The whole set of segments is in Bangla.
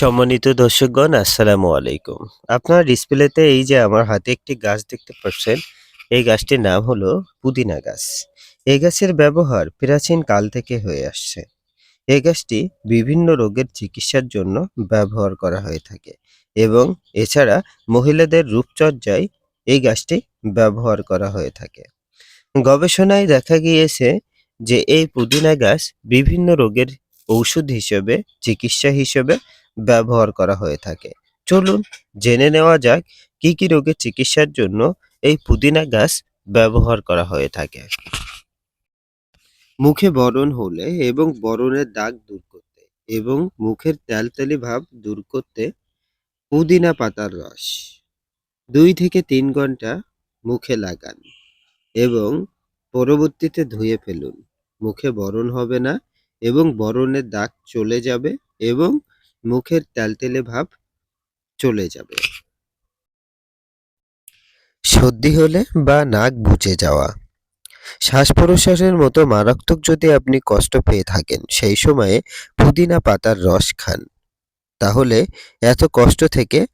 সম্মানিত দর্শকগণ, আসসালামু আলাইকুম। আপনার ডিসপ্লেতে এই যে আমার হাতে একটি গাছ দেখতে পাচ্ছেন, এই গাছটির নাম হলো পুদিনা গাছ। এই গাছের ব্যবহার প্রাচীন কাল থেকে হয়ে আসছে। এই গাছটি বিভিন্ন রোগের চিকিৎসার জন্য ব্যবহার করা হয়ে থাকে এবং এছাড়া মহিলাদের রূপচর্যায় এই গাছটি ব্যবহার করা হয়ে থাকে। গবেষণায় দেখা গিয়েছে যে এই পুদিনা গাছ বিভিন্ন রোগের ঔষধ হিসেবে, চিকিৎসা হিসেবে ব্যবহার করা হয়ে থাকে। চলুন জেনে নেওয়া যাক কি কি রোগের চিকিৎসার জন্য এই পুদিনা গাছ ব্যবহার করা হয়ে থাকে। মুখে বরণ হলে এবং বরণের দাগ দূর করতে এবং মুখের তেলতেলি ভাব দূর করতে পুদিনা পাতার রস দুই থেকে তিন ঘণ্টা মুখে লাগান এবং পরবর্তীতে ধুয়ে ফেলুন। মুখে বরণ হবে না এবং বরণের দাগ চলে যাবে এবং মুখের তেলতেলে ভাব চলে যাবে। সর্দি হলে বা নাক বুজে যাওয়া। শ্বাস প্রশ্বাসের মতো মারাত্মক যদি আপনি কষ্ট পেয়ে থাকেন, সেই সময়ে পুদিনা পাতার রস খান। তাহলে এত কষ্ট থেকে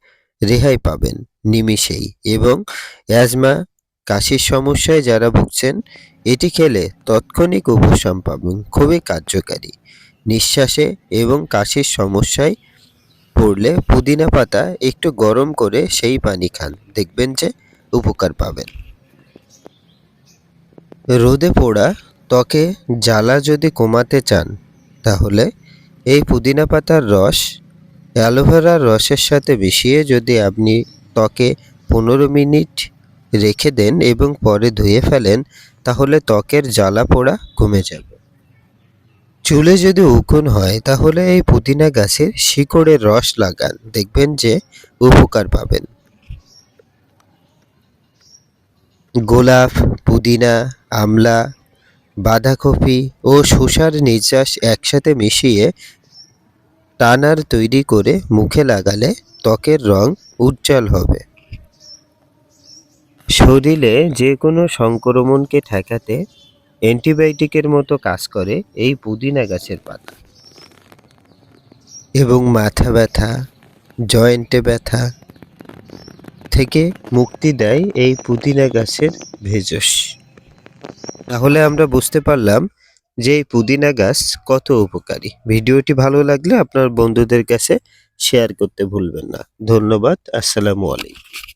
রেহাই পাবেন নিমিষেই এবং অ্যাজমা, কাশির সমস্যায় যারা ভুগছেন, এটি খেলে তৎক্ষণিক উপশম পাবেন, খুবই কার্যকারী। নিঃশ্বাসে এবং কাশির সমস্যায় পড়লে পুদিনা পাতা একটু গরম করে সেই পানি খান। দেখবেন যে উপকার পাবেন। রোদে পোড়া ত্বকে জ্বালা যদি কমাতে চান, তাহলে এই পুদিনা পাতার রস অ্যালোভেরার রসের সাথে মিশিয়ে যদি আপনি ত্বকে পনেরো মিনিট রেখে দেন এবং পরে ধুয়ে ফেলেন, তাহলে ত্বকের জ্বালা পোড়া কমে যাবে। চুলে যদি উকুন হয়, তাহলে এই পুদিনা গাছের শিকড়ের রস লাগান। দেখবেন যে উপকার পাবেন। গোলাপ, পুদিনা, আমলা, বাঁধাকপি ও শসার নির্যাস একসাথে মিশিয়ে টানার তৈরি করে মুখে লাগালে ত্বকের রং উজ্জ্বল হবে। শরীরে যে কোনো সংক্রমণকে ঠেকাতে অ্যান্টিবায়োটিকের মতো কাজ করে এই পুদিনা গাছের পাতা। এবং মাথা ব্যথা, জয়েন্টে ব্যথা থেকে মুক্তি দেয় এই পুদিনা গাছের ভেষজ। তাহলে আমরা বুঝতে পারলাম যে এই পুদিনা গাছ কত উপকারী। ভিডিওটি ভালো লাগলে আপনার বন্ধুদের কাছে শেয়ার করতে ভুলবেন না। ধন্যবাদ, আসসালামু আলাইকুম।